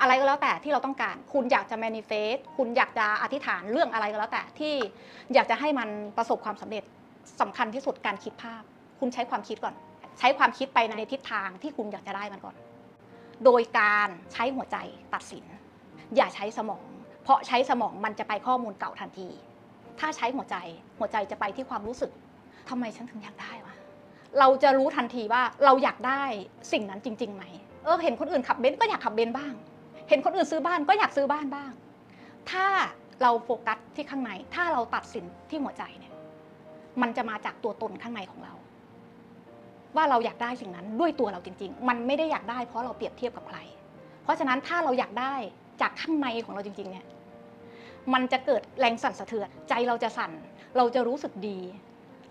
อะไรก็แล้วแต่ที่เราต้องการ คุณอยากจะ manifest คุณอยากจะอธิษฐานเรื่องอะไรก็แล้วแต่ที่อยากจะให้มันประสบความสำเร็จสำคัญที่สุดการคิดภาพ คุณใช้ความคิดก่อน ใช้ความคิดไปในทิศทางที่คุณอยากจะได้มันก่อน โดยการใช้หัวใจตัดสิน อย่าใช้สมอง เพราะใช้สมองมันจะไปข้อมูลเก่าทันที ถ้าใช้หัวใจหัวใจจะไปที่ความรู้สึกทำไมฉันถึงอยากได้วะเราจะรู้ทันทีว่าเราอยากได้สิ่งนั้นจริงๆไหมเออเห็นคนอื่นขับเบนซ์ก็อยากขับเบนซ์บ้าง เห็นคนอื่นซื้อบ้านก็อยากซื้อบ้านบ้าง ถ้าเราโฟกัสที่ข้างใน ถ้าเราตัดสินที่หัวใจเนี่ย มันจะมาจากตัวตนข้างในของเรา ว่าเราอยากได้สิ่งนั้นด้วยตัวเราจริง ๆ มันไม่ได้อยากได้เพราะเราเปรียบเทียบกับใคร เพราะฉะนั้นถ้าเราอยากได้จากข้างในของเราจริง ๆ เนี่ย มันจะเกิดแรงสั่นสะเทือน ใจเราจะสั่น เราจะรู้สึกดี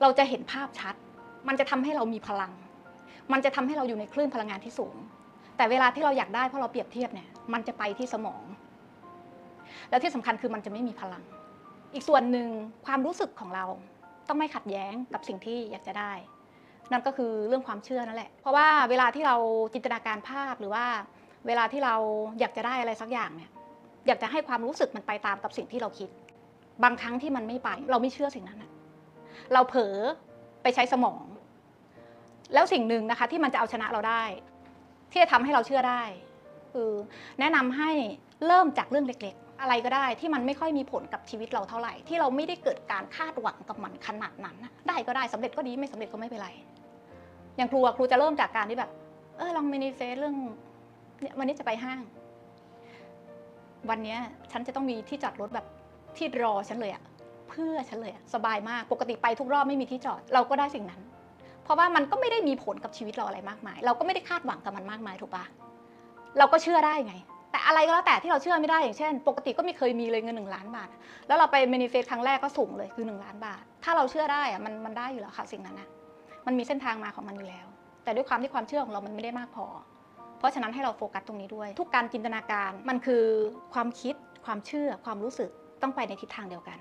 เราจะเห็นภาพชัด มันจะทำให้เรามีพลัง มันจะทำให้เราอยู่ในคลื่นพลังงานที่สูง แต่เวลาที่เราอยากได้เพราะเราเปรียบเทียบเนี่ยมันจะไปที่สมอง แล้วที่สำคัญคือมันจะไม่มีพลัง อีกส่วนหนึ่งความรู้สึกของเราต้องไม่ขัดแย้งกับสิ่งที่อยากจะได้ นั่นก็คือเรื่องความเชื่อนั่นแหละ เพราะว่าเวลาที่เราจินตนาการภาพหรือว่า เวลาที่เราอยากจะได้อะไรสักอย่างเนี่ยอยากจะให้ความรู้สึกมันไปตามกับสิ่งที่เราคิด บางครั้งที่มันไม่ไป เราไม่เชื่อสิ่งนั้นเราเผลอไปใช้สมอง แล้วสิ่งหนึ่งนะคะที่มันจะเอาชนะเราได้ ที่จะทำให้เราเชื่อได้คือแนะนำให้เริ่มจากเรื่องเล็กๆ อะไรก็ได้ที่มันไม่ค่อยมีผลกับชีวิตเราเท่าไหร่ ที่เราไม่ได้เกิดการคาดหวังกับมันขนาดนั้น ได้ก็ได้สำเร็จก็ดีไม่สำเร็จก็ไม่เป็นไร อย่างครูครูจะเริ่มจากการที่แบบ เออลองมินิเฟสเรื่องเนี่ยวันนี้จะไปห้าง วันนี้ฉันจะต้องมีที่จอดรถแบบที่รอฉันเลยอะเพื่อฉันเลยอะสบายมากปกติไปทุกรอบไม่มีที่จอดเราก็ได้สิ่งนั้น ราะว่ามันก็ไม่ได้มีผลกับชีวิตเราอะไรมากมาย เราก็ไม่ได้คาดหวังกับมันมากมายถูกปะเราก็เชื่อได้ไง แต่อะไรก็แล้วแต่ที่เราเชื่อไม่ได้อย่างเช่น ปกติก็ไม่เคยมีเลยเงินหนึ่งล้านบาท แล้วเราไปเมนิเฟสครั้งแรกก็สูงเลยคือ 1 ล้านบาท ถ้าเราเชื่อได้อะมันมันได้อยู่แล้วค่ะสิ่งนั้นนะมันมีเส้นทางมาของมันอยู่แล้ว แต่ด้วยความที่ความเชื่อของเรามันไม่ได้มากพอ เพราะฉะนั้นให้เราโฟกัสตรงนี้ด้วย ทุกการจินตนาการมันคือความคิดความเชื่อความรู้สึกต้องไปในทิศทางเดียวกัน